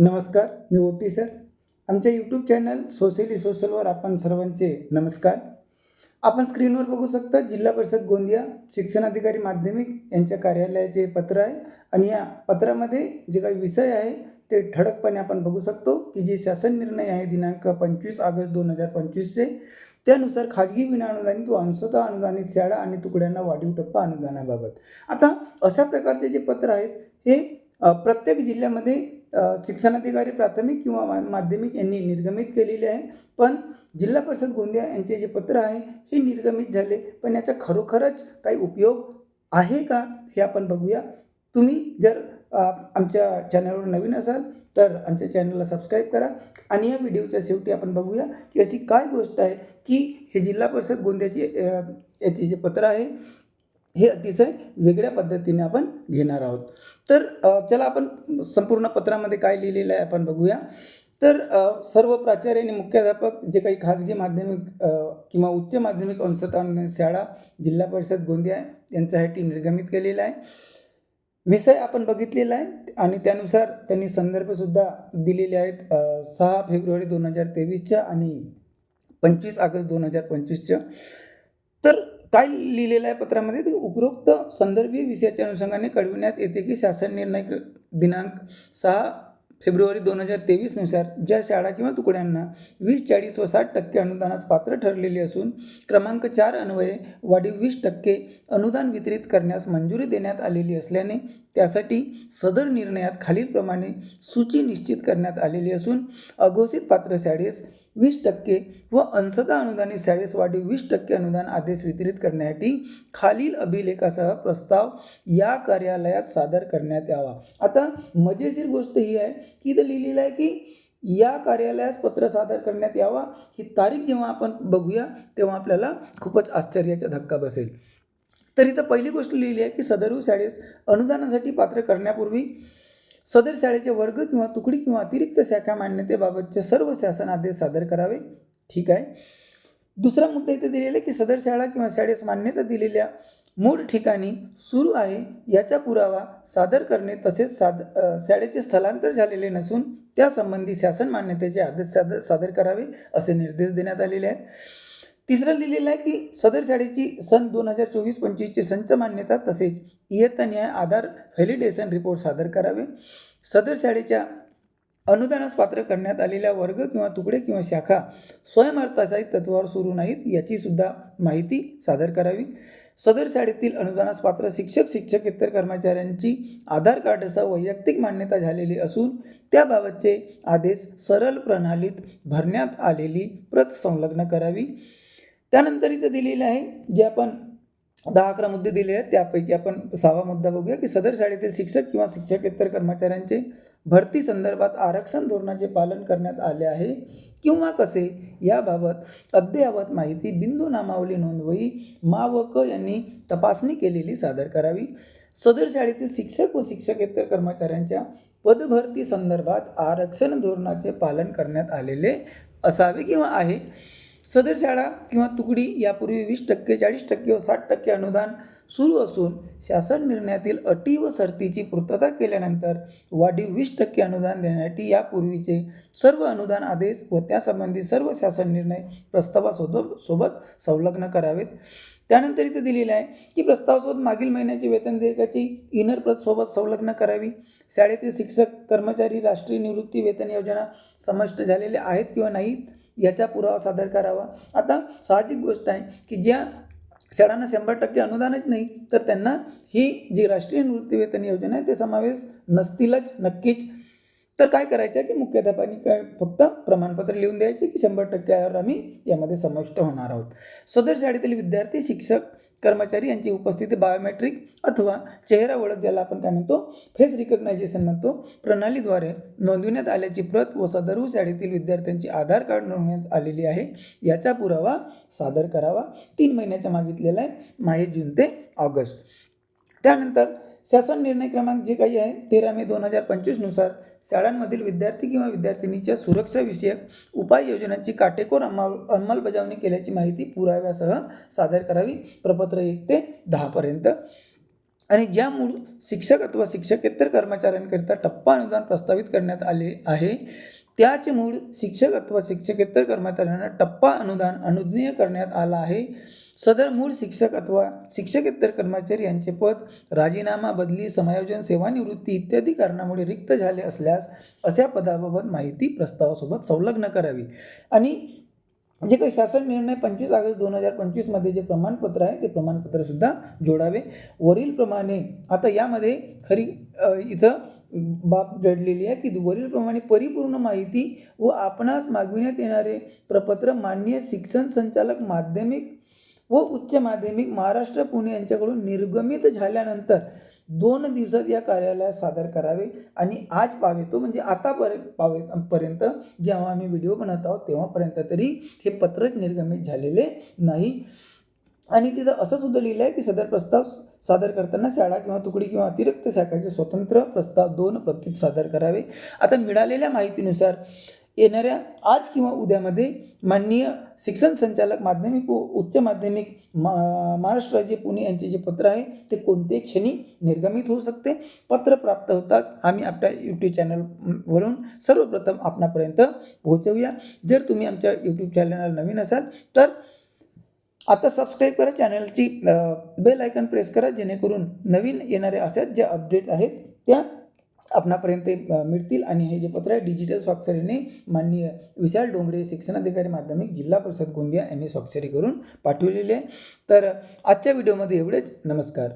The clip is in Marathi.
नमस्कार मी ओटी सर. आमच्या यूट्यूब चॅनल सोशली सोशलवर आपण सर्वांचे नमस्कार. आपण स्क्रीनवर बघू शकता जिल्हा परिषद गोंदिया शिक्षणाधिकारी माध्यमिक यांच्या कार्यालयाचे पत्र आहे. आणि या पत्रामध्ये जे काही विषय आहे ते ठळकपणे आपण बघू शकतो की जे शासन निर्णय आहे दिनांक पंचवीस ऑगस्ट दोन हजार पंचवीसचे त्यानुसार खाजगी विनाअनुदानित व अंशतः अनुदानित शाळा आणि तुकड्यांना वाढीव टप्पा अनुदानाबाबत. आता अशा प्रकारचे जे पत्र आहेत हे प्रत्येक जिल्ह्यामध्ये शिक्षणाधिकारी प्राथमिक किंवा मा- माध्यमिक यांनी निर्गमित केलेले आहे. पण जिल्हा परिषद गोंदिया यांचे जे पत्र आहे हे निर्गमित झाले. पण याचा खरोखरच काही उपयोग आहे का हे आपण बघूया. तुम्ही जर आमच्या चॅनलवर नवीन असाल तर आमच्या चॅनलला सबस्क्राईब करा. आणि या व्हिडिओच्या शेवटी आपण बघूया की अशी काय गोष्ट आहे की हे जिल्हा परिषद गोंदियाची याचे जे पत्र आहे हे अतिशय वेगळ्या पद्धतीने आपण घेणार आहोत. तर चला आपण संपूर्ण पत्रामध्ये काय लिहिलेलं आहे आपण बघूया. तर सर्व प्राचार्य आणि मुख्याध्यापक जे काही खाजगी माध्यमिक किंवा उच्च माध्यमिक अंशतान शाळा जिल्हा परिषद गोंदिया यांच्यासाठी निर्गमित केलेला आहे. विषय आपण बघितलेला आहे आणि त्यानुसार त्यांनी संदर्भसुद्धा दिलेले आहेत सहा फेब्रुवारी दोन हजार तेवीसच्या आणि पंचवीस ऑगस्ट दोन हजार पंचवीसच्या. तर काय लिहिलेलं आहे पत्रामध्ये ते उपरोक्त संदर्भीय विषयाच्या अनुषंगाने कळविण्यात येते की शासन निर्णय दिनांक सहा फेब्रुवारी दोन हजार तेवीसनुसार ज्या शाळा किंवा तुकड्यांना वीस चाळीस व साठ टक्के अनुदानास पात्र ठरलेली असून क्रमांक चार अन्वये वाढीव वीस टक्के अनुदान वितरित करण्यास मंजुरी देण्यात आलेली असल्याने त्यासाठी सदर निर्णयात खालीलप्रमाणे सूची निश्चित करण्यात आलेली असून अघोषित पात्र शाळेस वीस टक्के व अंशतः अनुदानित शाळेस वाढीव वीस टक्के अनुदान आदेश वितरित करण्यासाठी खालील अभिलेखासह प्रस्ताव या कार्यालयात सादर करण्यात यावा. आता मजेशीर गोष्ट ही आहे की इथं लिहिलेलं आहे की या कार्यालयास पत्र सादर करण्यात यावा ही तारीख जेव्हा आपण बघूया तेव्हा आपल्याला खूपच आश्चर्याचा धक्का बसेल. तर इथं पहिली गोष्ट लिहिली आहे की सदर शाळेस अनुदानासाठी पात्र करण्यापूर्वी सदर शाळेचे वर्ग किंवा तुकडी किंवा अतिरिक्त शाखा मान्यतेबाबतचे सर्व शासन आदेश सादर करावे. ठीक आहे. दुसरा मुद्दा इथे दिलेला आहे की सदर शाळा किंवा शाळेस मान्यता दिलेल्या मूळ ठिकाणी सुरू आहे याचा पुरावा सादर करणे तसेच साद शाळेचे स्थलांतर झालेले नसून त्यासंबंधी शासन मान्यतेचे आदेश सादर सादर करावे असे निर्देश देण्यात आलेले आहेत. तिसरं लिहिलेलं आहे की सदर शाळेची सन दोन हजार चोवीस पंचवीसची संच मान्यता तसेच इयत्ता न्याय आधार व्हॅलिडेशन रिपोर्ट सादर करावे. सदर शाळेच्या अनुदानास पात्र करण्यात आलेल्या वर्ग किंवा तुकडे किंवा शाखा स्वयंअर्थाशाही तत्वावर सुरू नाहीत याचीसुद्धा माहिती सादर करावी. सदर शाळेतील अनुदानास पात्र शिक्षक शिक्षकेतर कर्मचाऱ्यांची आधार कार्डसह वैयक्तिक मान्यता झालेली असून त्याबाबतचे आदेश सरळ प्रणालीत भरण्यात आलेली प्रत संलग्न करावी. त्यानंतर इथं दिलेलं आहे जे आपण दहा अकरा मुद्दे दिले आहेत त्यापैकी आपण सहावा मुद्दा बघूया की सदर शाळेतील शिक्षक किंवा शिक्षकेतर कर्मचाऱ्यांचे भरती संदर्भात आरक्षण धोरणाचे पालन करण्यात आले आहे किंवा कसे? याबाबत अद्ययावत माहिती बिंदू नामावली नोंदवही मा व क यांनी तपासणी केलेली सादर करावी. सदर शाळेतील शिक्षक व शिक्षकेतर कर्मचाऱ्यांच्या पदभरती संदर्भात आरक्षण धोरणाचे पालन करण्यात आलेले असावे किंवा आहे? सदर शाळा किंवा तुकडी यापूर्वी वीस टक्के चाळीस टक्के व साठ टक्के अनुदान सुरू असून शासन निर्णयातील अटी व शर्तीची पूर्तता केल्यानंतर वाढीव वीस टक्के अनुदान देण्यासाठी यापूर्वीचे सर्व अनुदान आदेश व त्यासंबंधी सर्व शासन निर्णय प्रस्तावासोबत सोबत संलग्न करावेत. त्यानंतर इथे दिलेलं आहे की प्रस्तावासोबत मागील महिन्याची वेतन देयकाची इनर प्रतसोबत संलग्न करावी. शाळेतील शिक्षक कर्मचारी राष्ट्रीय निवृत्ती वेतन योजना समाविष्ट झालेले आहेत किंवा नाहीत याचा पुरावा सादर करावा. आता साहजिक गोष्ट आहे की ज्या शाळांना शंभर टक्के अनुदानच नाही तर त्यांना ही जी राष्ट्रीय निवृत्ती वेतन योजना आहे ते समावेश नसतीलच नक्कीच. तर काय करायचं आहे की मुख्याध्यापकांनी काय फक्त प्रमाणपत्र लिहून द्यायचे की शंभर टक्क्यावर आम्ही यामध्ये समाविष्ट होणार आहोत. सदर शाळेतील विद्यार्थी शिक्षक कर्मचारी यांची उपस्थिती बायोमेट्रिक अथवा चेहरा ओळख ज्याला आपण काय म्हणतो फेस रिकग्नायझेशन म्हणतो प्रणालीद्वारे नोंदविण्यात आल्याची प्रत व सदर शाळेतील विद्यार्थ्यांची आधार कार्ड नोंदवण्यात आलेली आहे याचा पुरावा सादर करावा. तीन महिन्याचा मागितलेला आहे माहे जून ते ऑगस्ट. त्यानंतर शासन निर्णय क्रमांक जे काही आहे तेरा मे दोन हजार पंचवीसनुसार शाळांमधील विद्यार्थी किंवा विद्यार्थिनीच्या सुरक्षाविषयक उपाययोजनांची काटेकोर अंमल अंमलबजावणी केल्याची माहिती पुराव्यासह सादर करावी. प्रपत्र एक ते दहापर्यंत आणि ज्या मूळ शिक्षक अथवा शिक्षकेतर कर्मचाऱ्यांकरिता टप्पा अनुदान प्रस्तावित करण्यात आले आहे त्याच मूळ शिक्षक अथवा शिक्षकेतर कर्मचाऱ्यांना टप्पा अनुदान अनुज्ञेय करण्यात आला आहे. सदर मूळ शिक्षक अथवा शिक्षकेतर कर्मचारी यांचे पद राजीनामा बदली समायोजन सेवानिवृत्ती इत्यादी कारणामुळे रिक्त झाले असल्यास अशा पदाबाबत माहिती प्रस्तावासोबत संलग्न करावी. आणि जे काही शासन निर्णय पंचवीस ऑगस्ट दोन हजार पंचवीसमध्ये जे प्रमाणपत्र आहे ते प्रमाणपत्रसुद्धा जोडावे. वरीलप्रमाणे आता यामध्ये खरी इथं बाब दडलेली आहे की वरीलप्रमाणे परिपूर्ण माहिती व आपणास मागविण्यात येणारे प्रपत्र माननीय शिक्षण संचालक माध्यमिक व उच्च माध्यमिक महाराष्ट्र पुणे यांच्याकडून निर्गमित झाल्यानंतर दोन दिवसात या कार्यालयात सादर करावे आणि आज पावे तो म्हणजे आतापर्यंत पावे पर्यंत जेव्हा आम्ही व्हिडिओ बनवत आहोत तेव्हापर्यंत तरी हे पत्रच निर्गमित झालेले नाही. आणि तिथं असं सुद्धा लिहिलं आहे की सदर प्रस्ताव सादर करताना शाळा किंवा तुकडी किंवा अतिरिक्त शाखाचे स्वतंत्र प्रस्ताव दोन प्रतीत सादर करावे. आता मिळालेल्या माहितीनुसार येणाऱ्या आज किंवा उद्यामध्ये माननीय शिक्षण संचालक माध्यमिक व उच्च माध्यमिक मा महाराष्ट्र राज्य पुणे यांचे जे पत्र आहे ते कोणत्याही क्षणी निर्गमित होऊ शकते. पत्र प्राप्त होताच आम्ही आपल्या यूट्यूब चॅनलवरून सर्वप्रथम आपणापर्यंत पोहोचवूया. जर तुम्ही आमच्या यूट्यूब चॅनल नवीन असाल तर आता सबस्क्राईब करा. चॅनलची बेल आयकन प्रेस करा जेणेकरून नवीन येणाऱ्या अशाच ज्या अपडेट आहेत त्या आपणापर्यंत मिळतील. आणि हे जे पत्र आहे डिजिटल स्वाक्षरीने माननीय विशाल डोंगरे शिक्षणाधिकारी माध्यमिक जिल्हा परिषद गोंदिया यांनी स्वाक्षरी करून पाठवलेली आहे. तर आजच्या व्हिडिओमध्ये एवढेच. नमस्कार.